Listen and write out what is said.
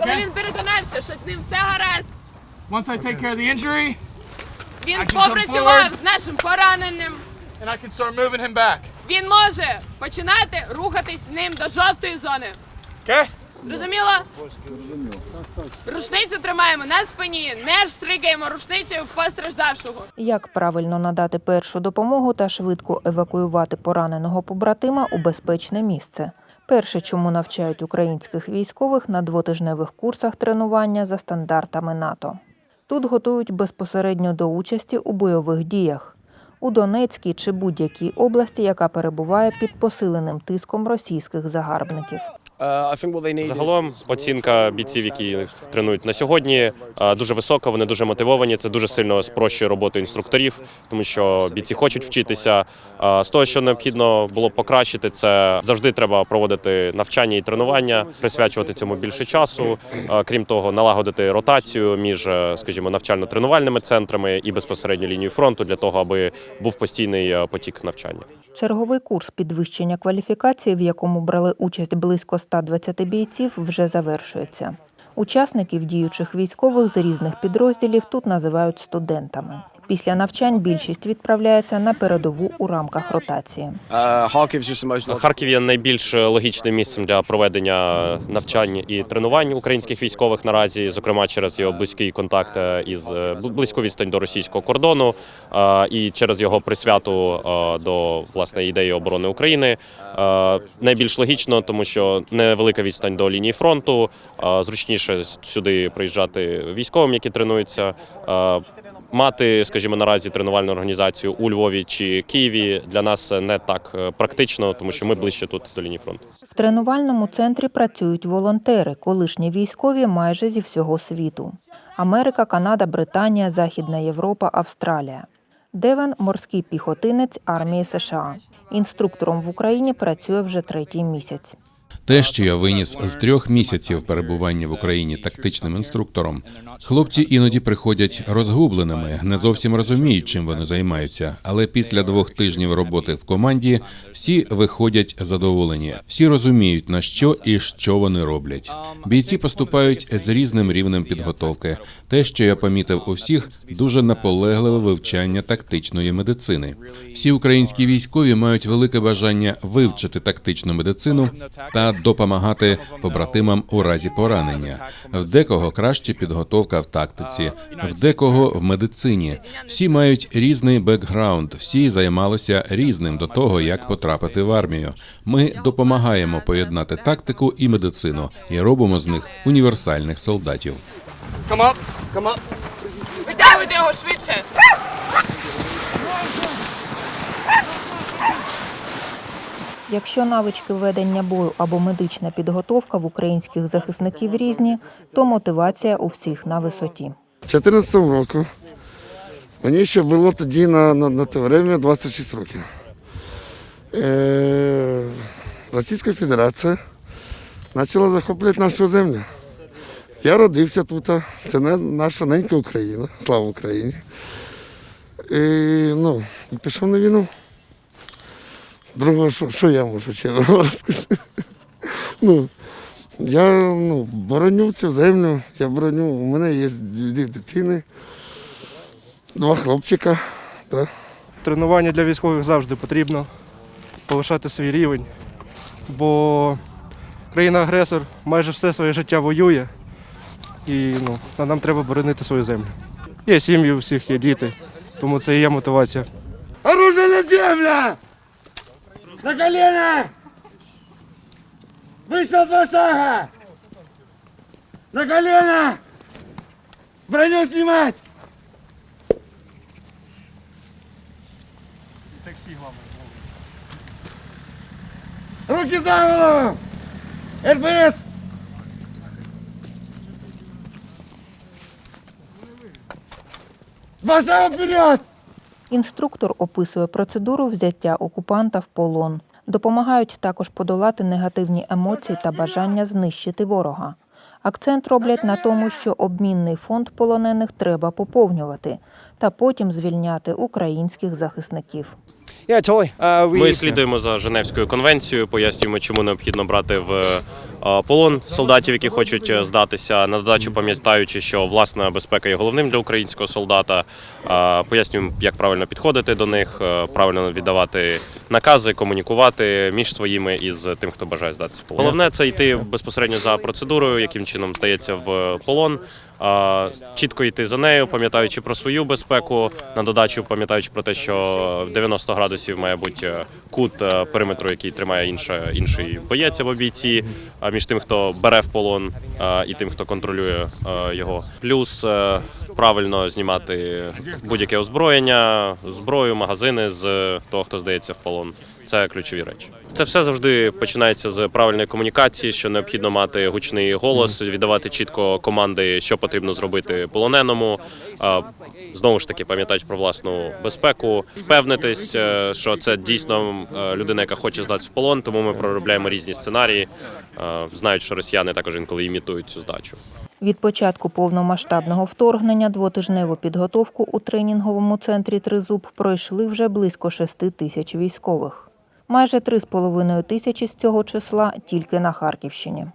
Коли він переконався, що з ним все гаразд, Once I take care of the injury, він I can come попрацював forward. з нашим пораненим. and I can start moving him back. Він може починати рухатись з ним до жовтої зони. Okay? Зрозуміло? Рушницю тримаємо на спині, не штригаємо рушницею в постраждавшого. Як правильно надати першу допомогу та швидко евакуювати пораненого побратима у безпечне місце. Перше, чому навчають українських військових на двотижневих курсах тренування за стандартами НАТО. Тут готують безпосередньо до участі у бойових діях у Донецькій чи будь-якій області, яка перебуває під посиленим тиском російських загарбників. Загалом оцінка бійців, які тренують на сьогодні, е, дуже висока. Вони дуже мотивовані. Це дуже сильно спрощує роботу інструкторів, тому що бійці хочуть вчитися. Е, З того, що необхідно було покращити, це завжди треба проводити навчання і тренування, присвячувати цьому більше часу. Крім того, налагодити ротацію між, скажімо, навчально-тренувальними центрами і безпосередньо лінією фронту для того, аби був постійний потік навчання. Черговий курс підвищення кваліфікації, в якому брали участь близько 120 бійців, вже завершується. Учасників діючих військових з різних підрозділів тут називають студентами. Після навчань більшість відправляється на передову у рамках ротації. Харків є найбільш логічним місцем для проведення навчань і тренувань українських військових наразі, зокрема через його близький контакт е, із е, близьку відстань до російського кордону е, і через його присвяту до власне ідеї оборони України. Найбільш логічно, тому що невелика відстань до лінії фронту, зручніше сюди приїжджати військовим, які тренуються. Мати, скажімо, наразі тренувальну організацію у Львові чи Києві для нас не так е, практично, тому що ми ближче тут до лінії фронту. В тренувальному центрі працюють волонтери, колишні військові майже зі всього світу: Америка, Канада, Британія, Західна Європа, Австралія. Девен морський піхотинець армії США. Інструктором в Україні працює вже третій місяць. Те, що я виніс з трьох місяців перебування в Україні тактичним інструктором, хлопці іноді приходять розгубленими, не зовсім розуміють, чим вони займаються. Але після двох тижнів роботи в команді всі виходять задоволені, всі розуміють на що і що вони роблять. Бійці поступають з різним рівнем підготовки. Те, що я помітив у всіх, дуже наполегливе вивчання тактичної медицини. Всі українські військові мають велике бажання вивчити тактичну медицину та допомагати побратимам у разі поранення. В декого краще підготовка в тактиці, в декого в медицині. Всі мають різний бекграунд, всі займалися різним до того, як потрапити в армію. Ми допомагаємо поєднати тактику і медицину і робимо з них універсальних солдатів. Come up. Come up. Витягуйте його швидше. Якщо навички ведення бою або медична підготовка в українських захисників різні, то мотивація у всіх на висоті. У 2014 року мені ще було тоді на, на, на те время 26 років. Е, Російська Федерація почала захоплювати нашу землю. Я родився тут, це наша ненька Україна, слава Україні. І, ну, пішов на війну. Другого, що, що я можу ще розказати? Ну, я ну, бороню цю землю, я бороню, у мене є дві дитини, два хлопчика. Да. Тренування для військових завжди потрібно повишати свій рівень, бо країна-агресор майже все своє життя воює, і ну, а нам треба боронити свою землю. Є сім'ї у всіх, є діти, тому це і є мотивація. Оружие на землю! На колено! Выстрел шага! На колено! Броню снимать! Руки за голову! РПС! Шага вперед! Інструктор описує процедуру взяття окупанта в полон. Допомагають також подолати негативні емоції та бажання знищити ворога. Акцент роблять на тому, що обмінний фонд полонених треба поповнювати та потім звільняти українських захисників. Ми слідуємо за Женевською конвенцією, пояснюємо, чому необхідно брати в полон солдатів, які хочуть е, здатися. На додачу пам'ятаючи, що власна безпека є головним для українського солдата. Пояснюємо, як правильно підходити до них, е, правильно віддавати накази, комунікувати між своїми і з тим, хто бажає здатися в полон. Головне це йти безпосередньо за процедурою, яким чином здається в полон. Чітко йти за нею, пам'ятаючи про свою безпеку, на додачу пам'ятаючи про те, що 90 градусів має бути е, кут е, периметру, який тримає інша, інший боєць або бійці, між тим, хто бере в полон, і тим, хто контролює е, його. Плюс правильно знімати будь-яке озброєння, зброю, магазини з того, хто здається в полон. Це ключові речі. Це все завжди починається з правильної комунікації, що необхідно мати гучний голос, віддавати чітко команди, що потрібно зробити полоненому. Знову ж таки, пам'ятаючи про власну безпеку, впевнитись, е, що це дійсно е, людина, яка хоче здатися в полон. Тому ми проробляємо різні сценарії, знають, що росіяни також інколи імітують цю здачу. Від початку повномасштабного вторгнення двотижневу підготовку у тренінговому центрі Тризуб пройшли вже близько 6 тисяч військових. Майже 3,5 тисячі з цього числа тільки на Харківщині.